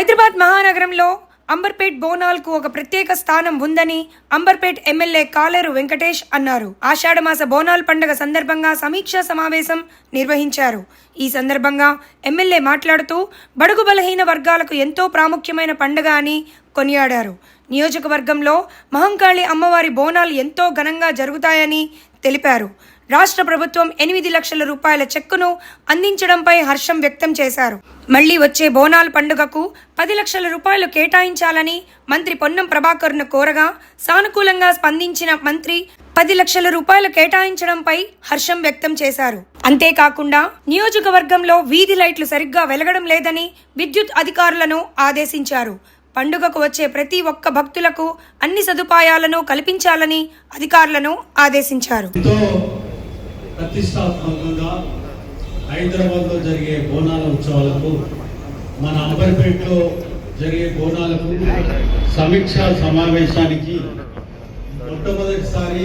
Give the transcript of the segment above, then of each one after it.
హైదరాబాద్ మహానగరంలో అంబర్పేట్ బోనాల్కు ఒక ప్రత్యేక స్థానం ఉందని అంబర్పేట్ ఎమ్మెల్యే కాలేరు వెంకటేష్ అన్నారు. ఆషాఢమాస బోనాల్ పండుగ సందర్భంగా సమీక్షా సమావేశం నిర్వహించారు. ఈ సందర్భంగా ఎమ్మెల్యే మాట్లాడుతూ బడుగు బలహీన వర్గాలకు ఎంతో ప్రాముఖ్యమైన పండుగ అని కొనియాడారు. నియోజకవర్గంలో మహంకాళి అమ్మవారి బోనాలు ఎంతో ఘనంగా జరుగుతాయని తెలిపారు. రాష్ట్ర ప్రభుత్వం ఎనిమిది లక్షల రూపాయల చెక్కును అందించడంపై హర్షం వ్యక్తం చేశారు. మళ్ళీ వచ్చే బోనాల పండుగకు పది లక్షల రూపాయలు కేటాయించాలని మంత్రి పొన్నం ప్రభాకర్ను కోరగా సానుకూలంగా స్పందించిన మంత్రి పది లక్షల రూపాయలు కేటాయించడంపై హర్షం వ్యక్తం చేశారు. అంతేకాకుండా నియోజకవర్గంలో వీధి లైట్లు సరిగ్గా వెలగడం లేదని విద్యుత్ అధికారులను ఆదేశించారు. పండుగకు వచ్చే ప్రతి ఒక్క భక్తులకు అన్ని సదుపాయాలను కల్పించాలని అధికారులను ఆదేశించారు. ఎంతో ప్రతిష్టాత్మకంగా హైదరాబాద్లో జరిగే బోనాల ఉత్సవాలకు మన అంబర్పేటలో జరిగే బోనాలకు సమీక్షా సమావేశానికి మొట్టమొదటిసారి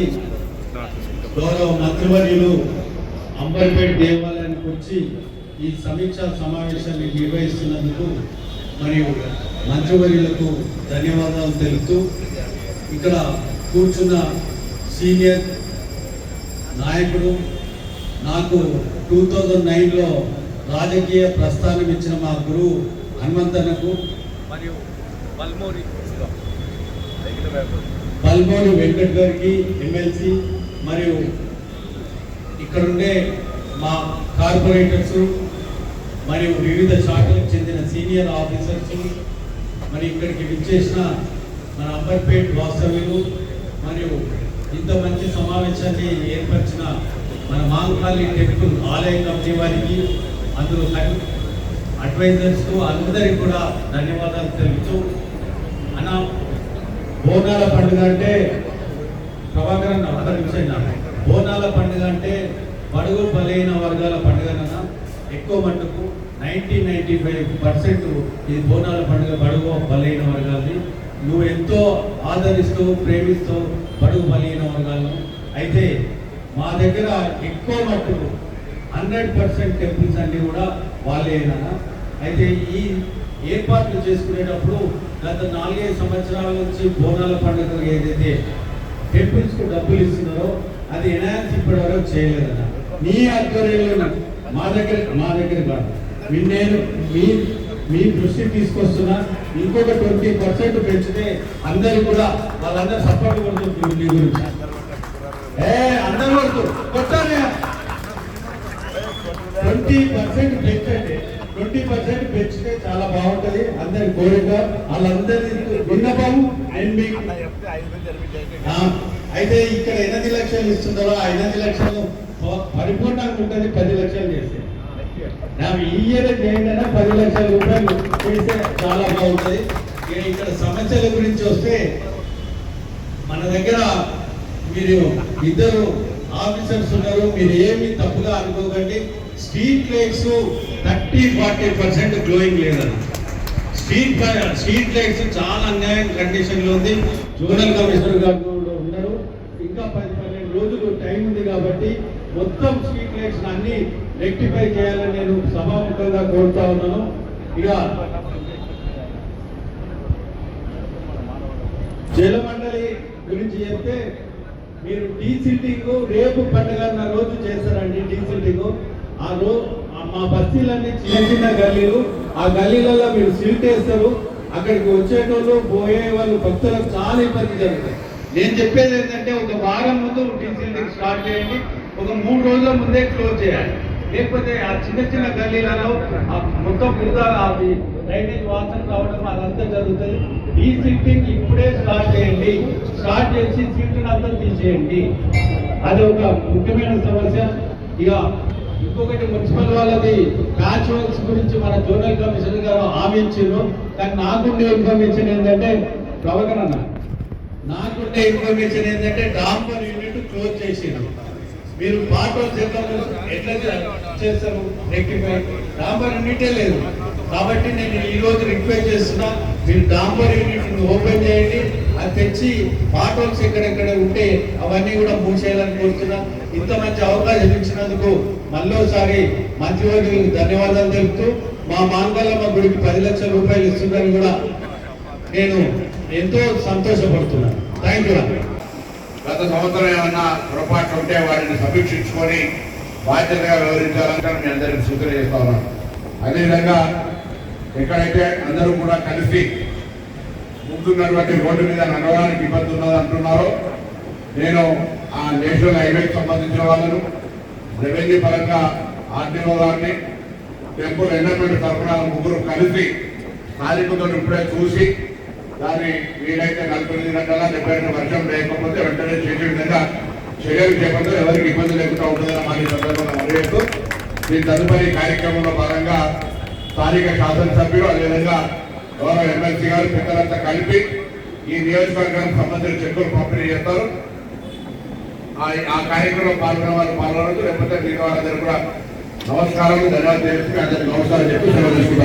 గౌరవ మంత్రివర్యులు అంబర్పేట దేవాలయానికి వచ్చి ఈ సమీక్షా సమావేశాన్ని నిర్వహిస్తున్నందుకు మరియు మంత్రివర్యులకు ధన్యవాదాలు తెలుపుతూ ఇక్కడ కూర్చున్న సీనియర్ నాయకుడు నాకు టూ థౌజండ్ నైన్లో రాజకీయ ప్రస్థానం ఇచ్చిన మా గురువు హనుమంతన్నకు మరియు బల్మూరి బల్మూరి వెంకట్ గారికి ఎమ్మెల్సీ మరియు ఇక్కడుండే మా కార్పొరేటర్స్ మరియు వివిధ శాఖలకు చెందిన సీనియర్ ఆఫీసర్స్ మరి ఇక్కడికి విచ్చేసిన మన అంబర్పేట్ వాస్తవ్యులు మరియు ఇంత మంచి సమావేశాన్ని ఏర్పరిచిన మన మాంకాళి టెంపుల్ ఆలయ కమిటీ వారికి అందులో అడ్వైజర్స్ అందరికి కూడా ధన్యవాదాలు తెలుపుతూ అన్న బోనాల పండుగ అంటే ప్రభాకరన్ ఒక్క నిమిషం బోనాల పండుగ అంటే బడుగు బలైన వర్గాల పండుగనన్నా ఎక్కువ మటుకు నైంటీ నైంటీ ఫైవ్ పర్సెంట్ ఈ బోనాల పండుగ బడుగు బలైన వర్గాలని నువ్వు ఎంతో ఆదరిస్తూ ప్రేమిస్తూ బడుగు బలైన వర్గాలను. అయితే మా దగ్గర ఎక్కువ మట్టుకు హండ్రెడ్ పర్సెంట్ టెంపుల్స్ అన్ని కూడా వాళ్ళేనా అయితే ఈ ఏర్పాట్లు చేసుకునేటప్పుడు గత నాలుగైదు సంవత్సరాల నుంచి బోనాల పండుగ ఏదైతే టెంపుల్స్కు డబ్బులు ఇస్తున్నారో అది ఎనాన్స్ ఇప్పటివరకు చేయలేదన్న మీ ఆధ్వర్యంలో మా దగ్గర మా దగ్గర కాదు. నేను మీ మీ దృష్టికి తీసుకొస్తున్నా ఇంకొక ట్వంటీ పర్సెంట్ పెంచితే అందరు కూడా వాళ్ళందరూ సపోర్ట్ కొడుతుంది మీ గురించి ఏ అందరూ కొడుతూ కొట్టాలి. ట్వంటీ పర్సెంట్ పెంచండి. ట్వంటీ పర్సెంట్ పెంచితే చాలా బాగుంటది. అందరి కోరిక వాళ్ళందరి విన్నపం అండ్ మీకు అయితే ఇక్కడ ఎనిమిది లక్షలు ఇస్తున్నారో ఆ ఎనిమిది లక్షలు పరిపూర్ణంగా ఉంటుంది పది లక్షలు చేస్తే. నాకు ఈ ఇయర్ పది లక్షల రూపాయలు చేస్తే చాలా బాగుంటుంది. ఇక ఇక్కడ సమస్యల గురించి వస్తే మన దగ్గర మీరు ఇద్దరు ఆఫీసర్స్ ఉన్నారు మీరు ఏమి తప్పుగా అనుకోకండి. Street lights thirty forty percent glowing లేదన్న స్ట్రీట్ స్ట్రీట్ లైట్స్ చాలా అన్యాయం కండిషన్లో ఉంది. జోనల్ కమిషనర్ గారు ఉన్నారు. ఇంకా పది పన్నెండు రోజులు టైం ఉంది కాబట్టి మొత్తం స్ట్రీట్ లైట్స్ అన్ని రెక్టిఫై చేయాలని నేను సభాముఖంగా కోరుతా ఉన్నాను. ఇక జలమండలి గురించి చెప్తే మీరు డీ రేపు పండుగ అన్న రోజు చేస్తారండి డీ ఆ రోజు మా బస్తీలన్నీ చిన్న చిన్న గల్లీలు. ఆ గల్లీలలో మీరు సిల్ట్ వేస్తారు. అక్కడికి వచ్చేటోళ్ళు పోయే వాళ్ళు భక్తులకు చాలా ఇబ్బంది జరుగుతుంది. నేను చెప్పేది ఏంటంటే ఒక వారం ముందు డీ స్టార్ట్ చేయండి. ఒక మూడు రోజుల ముందే క్లోజ్ చేయాలి. లేకపోతే ఆ చిన్న చిన్న గల్లీలలో ఆ మొత్తం బురద అది డ్రైనేజ్ వాసన రావడం అదంతా జరుగుతుంది. ఈ సిట్టింగ్ ఇప్పుడే స్టార్ట్ చేయండి. స్టార్ట్ చేసి సీట్లను అంతా తీసేయండి. అది ఒక ముఖ్యమైన సమస్య. ఇక ఇంకొకటి మున్సిపల్ వాళ్ళది ప్యాచ్ వర్క్స్ గురించి మన జోనల్ కమిషనర్ గారు హామీ ఇచ్చారు కానీ నాకుండే ఇన్ఫర్మేషన్ ఏంటంటే ప్రభాకర్ అన్న నాకుండే ఇన్ఫర్మేషన్ ఏంటంటే డాంబర్ యూనిట్ క్లోజ్ చేసారు మీరు పాటలు చెప్పారు ఎట్లా చేస్తారు? రెక్టిఫై. డాంబర్ యూనిటే లేదు. కాబట్టి నేను ఈ రోజు రిక్వెస్ట్ చేస్తున్నా మీరు డాంబర్ యూనిట్ ఓపెన్ చేయండి. అది తెచ్చి పాటోల్స్ ఎక్కడెక్కడ ఉంటే అవన్నీ కూడా మూసేయాలని కోరుతున్నా. ఇంత మంచి అవకాశం ఇచ్చినందుకు మళ్ళోసారి మంత్రివర్గులకు ధన్యవాదాలు తెలుపుతూ మా మాంగళమ్మ గుడికి పది లక్షల రూపాయలు ఇస్తుందని కూడా నేను ఎంతో సంతోషపడుతున్నాను థ్యాంక్ యూ గత సంవత్సరం ఏమన్నా పొరపాట్లు ఉంటే వాటిని సమీక్షించుకొని బాధ్యతగా వ్యవహరించాలని మీ అందరికీ సూచన చేస్తా ఉన్నాను. అదేవిధంగా ఎక్కడైతే అందరూ కూడా కలిసి ముందున్నటువంటి రోడ్డు మీద నడవడానికి ఇబ్బంది ఉన్నది అంటున్నారో నేను ఆ నేషనల్ హైవేకి సంబంధించిన వాళ్ళను రెవెన్యూ పరంగా ఆర్టీఓ గారిని టెంపుల్ ఎండమెంట్ తరఫున ముగ్గురు కలిసి స్థానికులతో ఇప్పుడే చూసి దాన్ని వీలైతే నలభై ఎనిమిది గంటల డెబ్బై రెండు వర్షం లేకపోతే వెంటనే చేసే విధంగా చర్యలు చేపడితే ఎవరికి ఇబ్బంది లేకుండా ఉంటుందని మా సందర్భంగా మనవేస్తూ దీని తదుపరి కార్యక్రమంలో భాగంగా స్థానిక శాసనసభ్యులు అదేవిధంగా గౌరవ ఎమ్మెల్సీ గారు పెద్దలంతా కలిపి ఈ నియోజకవర్గానికి సంబంధించిన చెక్కులు పంపిణీ చేస్తారు. ఆ- కార్యక్రమంలో పాల్గొన్న వారు పాల్గొనవచ్చు. లేకపోతే మిగతా వాళ్ళందరూ కూడా నమస్కారం ధన్యవాదాలు తెలిసి అందరికీ నమస్కారం చెప్పి సెలవు తీసుకుంటారు